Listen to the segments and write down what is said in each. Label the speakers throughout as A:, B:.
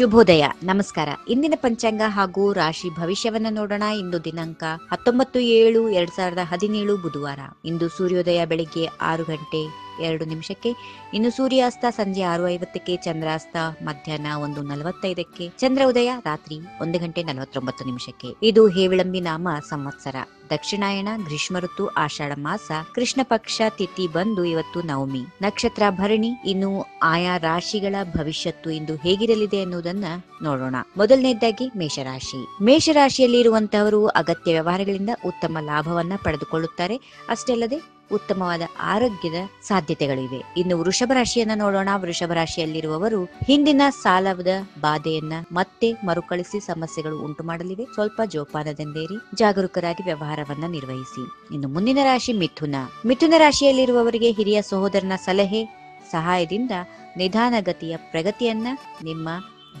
A: ಶುಭೋದಯ. ನಮಸ್ಕಾರ. ಇಂದಿನ ಪಂಚಾಂಗ ಹಾಗೂ ರಾಶಿ ಭವಿಷ್ಯವನ್ನ ನೋಡೋಣ. ಇಂದು ದಿನಾಂಕ ಹತ್ತೊಂಬತ್ತು ಏಳು ಎರಡ್ ಸಾವಿರದ ಹದಿನೇಳು ಬುಧವಾರ. ಇಂದು ಸೂರ್ಯೋದಯ ಬೆಳಿಗ್ಗೆ ಆರು ಗಂಟೆ. ಎರಡು ನಿಮಿಷಕ್ಕೆ. ಇನ್ನು ಸೂರ್ಯಾಸ್ತ ಸಂಜೆ ಆರು ಐವತ್ತಕ್ಕೆ ಚಂದ್ರಾಸ್ತ ಮಧ್ಯಾಹ್ನ ಒಂದು ನಲವತ್ತೈದಕ್ಕೆ. ಚಂದ್ರ ಉದಯ ರಾತ್ರಿ ಒಂದು ಗಂಟೆ ನಲವತ್ತೊಂಬತ್ತು ನಿಮಿಷಕ್ಕೆ. ಇದು ಹೇವಿಳಂಬಿ ನಾಮ ಸಂವತ್ಸರ. ದಕ್ಷಿಣಾಯಣ, ಗ್ರೀಷ್ಮ ಋತು, ಆಷಾಢ ಮಾಸ, ಕೃಷ್ಣ ಪಕ್ಷ, ತಿಥಿ ಬಂದು ಇವತ್ತು ನವಮಿ. ನಕ್ಷತ್ರ ಭರಣಿ, ಇನ್ನು ಆಯಾ ರಾಶಿಗಳ ಭವಿಷ್ಯತ್ತು ಇಂದು ಹೇಗಿರಲಿದೆ ಎನ್ನುವುದನ್ನ ನೋಡೋಣ. ಮೊದಲನೇದಾಗಿ ಮೇಷರಾಶಿ. ಮೇಷರಾಶಿಯಲ್ಲಿ ಇರುವಂತಹವರು ಅಗತ್ಯ ವ್ಯವಹಾರಗಳಿಂದ ಉತ್ತಮ ಲಾಭವನ್ನ ಪಡೆದುಕೊಳ್ಳುತ್ತಾರೆ. ಅಷ್ಟೇ ಅಲ್ಲದೆ ಉತ್ತಮವಾದ ಆರೋಗ್ಯದ ಸಾಧ್ಯತೆಗಳಿವೆ. ಇನ್ನು ವೃಷಭ ರಾಶಿಯನ್ನ ನೋಡೋಣ. ವೃಷಭ ರಾಶಿಯಲ್ಲಿರುವವರು ಹಿಂದಿನ ಸಾಲದ ಬಾಧೆಯನ್ನ ಮತ್ತೆ ಮರುಕಳಿಸಿ ಸಮಸ್ಯೆಗಳು ಉಂಟು ಮಾಡಲಿವೆ. ಸ್ವಲ್ಪ ಜೋಪಾನದಂದೇರಿ, ಜಾಗರೂಕರಾಗಿ ವ್ಯವಹಾರವನ್ನ ನಿರ್ವಹಿಸಿ. ಇನ್ನು ಮುಂದಿನ ರಾಶಿ ಮಿಥುನ. ಮಿಥುನ ರಾಶಿಯಲ್ಲಿರುವವರಿಗೆ ಹಿರಿಯ ಸಹೋದರನ ಸಲಹೆ, ಸಹಾಯದಿಂದ ನಿಧಾನಗತಿಯ ಪ್ರಗತಿಯನ್ನ ನಿಮ್ಮ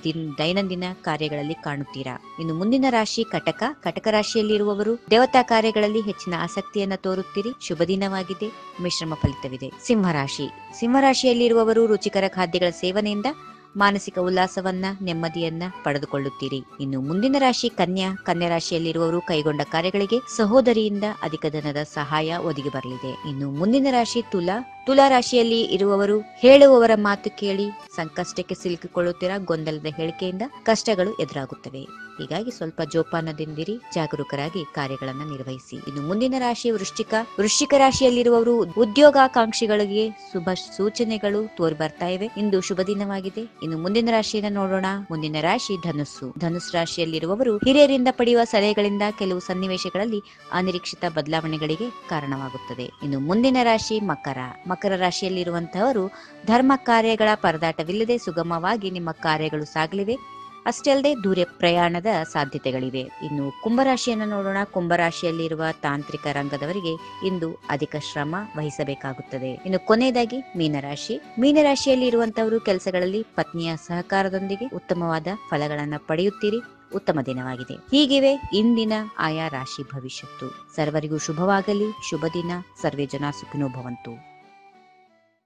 A: ದಿನ್ ದೈನಂದಿನ ಕಾರ್ಯಗಳಲ್ಲಿ ಕಾಣುತ್ತೀರಾ? ಇನ್ನು ಮುಂದಿನ ರಾಶಿ ಕಟಕ. ಕಟಕ ರಾಶಿಯಲ್ಲಿರುವವರು ದೇವತಾ ಕಾರ್ಯಗಳಲ್ಲಿ ಹೆಚ್ಚಿನ ಆಸಕ್ತಿಯನ್ನ ತೋರುತ್ತೀರಿ. ಶುಭ ದಿನವಾಗಿದೆ. ಮಿಶ್ರಮ ಫಲಿತವಿದೆ. ಸಿಂಹರಾಶಿ. ಸಿಂಹರಾಶಿಯಲ್ಲಿರುವವರು ರುಚಿಕರ ಖಾದ್ಯಗಳ ಸೇವನೆಯಿಂದ ಮಾನಸಿಕ ಉಲ್ಲಾಸವನ್ನ, ನೆಮ್ಮದಿಯನ್ನ ಪಡೆದುಕೊಳ್ಳುತ್ತೀರಿ. ಇನ್ನು ಮುಂದಿನ ರಾಶಿ ಕನ್ಯಾ. ಕನ್ಯಾ ರಾಶಿಯಲ್ಲಿರುವವರು ಕೈಗೊಂಡ ಕಾರ್ಯಗಳಿಗೆ ಸಹೋದರಿಯಿಂದ ಅಧಿಕ ಧನದ ಸಹಾಯ ಒದಗಿ ಬರಲಿದೆ. ಇನ್ನು ಮುಂದಿನ ರಾಶಿ ತುಲಾ. ತುಲಾ ರಾಶಿಯಲ್ಲಿ ಇರುವವರು ಹೇಳುವವರ ಮಾತು ಕೇಳಿ ಸಂಕಷ್ಟಕ್ಕೆ ಸಿಲುಕಿಕೊಳ್ಳುತ್ತಿರ ಗೊಂದಲದ ಹೇಳಿಕೆಯಿಂದ ಕಷ್ಟಗಳು ಎದುರಾಗುತ್ತವೆ. ಹೀಗಾಗಿ ಸ್ವಲ್ಪ ಜೋಪಾನದಿಂದಿರಿ, ಜಾಗರೂಕರಾಗಿ ಕಾರ್ಯಗಳನ್ನು ನಿರ್ವಹಿಸಿ. ಇನ್ನು ಮುಂದಿನ ರಾಶಿ ವೃಶ್ಚಿಕ. ವೃಶ್ಚಿಕ ರಾಶಿಯಲ್ಲಿರುವವರು ಉದ್ಯೋಗಾಕಾಂಕ್ಷಿಗಳಿಗೆ ಶುಭ ಸೂಚನೆಗಳು ತೋರಿ ಬರ್ತಾ ಇವೆ. ಇಂದು ಶುಭ ದಿನವಾಗಿದೆ. ಇನ್ನು ಮುಂದಿನ ರಾಶಿಯನ್ನು ನೋಡೋಣ. ಮುಂದಿನ ರಾಶಿ ಧನುಸ್ಸು. ಧನುಸ್ ರಾಶಿಯಲ್ಲಿರುವವರು ಹಿರಿಯರಿಂದ ಪಡೆಯುವ ಸಲಹೆಗಳಿಂದ ಕೆಲವು ಸನ್ನಿವೇಶಗಳಲ್ಲಿ ಅನಿರೀಕ್ಷಿತ ಬದಲಾವಣೆಗಳಿಗೆ ಕಾರಣವಾಗುತ್ತದೆ. ಇನ್ನು ಮುಂದಿನ ರಾಶಿ ಮಕರ. ಮಕರ ರಾಶಿಯಲ್ಲಿರುವಂತಹವರು ಧರ್ಮ ಕಾರ್ಯಗಳ ಪರದಾಟವಿಲ್ಲದೆ ಸುಗಮವಾಗಿ ನಿಮ್ಮ ಕಾರ್ಯಗಳು ಸಾಗಲಿವೆ. ಅಷ್ಟೇ ಅಲ್ಲದೆ ದೂರ ಪ್ರಯಾಣದ ಸಾಧ್ಯತೆಗಳಿವೆ. ಇನ್ನು ಕುಂಭರಾಶಿಯನ್ನು ನೋಡೋಣ. ಕುಂಭರಾಶಿಯಲ್ಲಿರುವ ತಾಂತ್ರಿಕ ರಂಗದವರಿಗೆ ಇಂದು ಅಧಿಕ ಶ್ರಮ ವಹಿಸಬೇಕಾಗುತ್ತದೆ. ಇನ್ನು ಕೊನೆಯದಾಗಿ ಮೀನರಾಶಿ. ಮೀನರಾಶಿಯಲ್ಲಿ ಇರುವಂತವರು ಕೆಲಸಗಳಲ್ಲಿ ಪತ್ನಿಯ ಸಹಕಾರದೊಂದಿಗೆ ಉತ್ತಮವಾದ ಫಲಗಳನ್ನು ಪಡೆಯುತ್ತೀರಿ. ಉತ್ತಮ ದಿನವಾಗಿದೆ. ಹೀಗಿವೆ ಇಂದಿನ ಆಯಾ ರಾಶಿ ಭವಿಷ್ಯತ್ತು. ಸರ್ವರಿಗೂ ಶುಭವಾಗಲಿ. ಶುಭ ದಿನ. ಸರ್ವೇ ಜನ ಸುಖಿನೋ ಭವಂತು.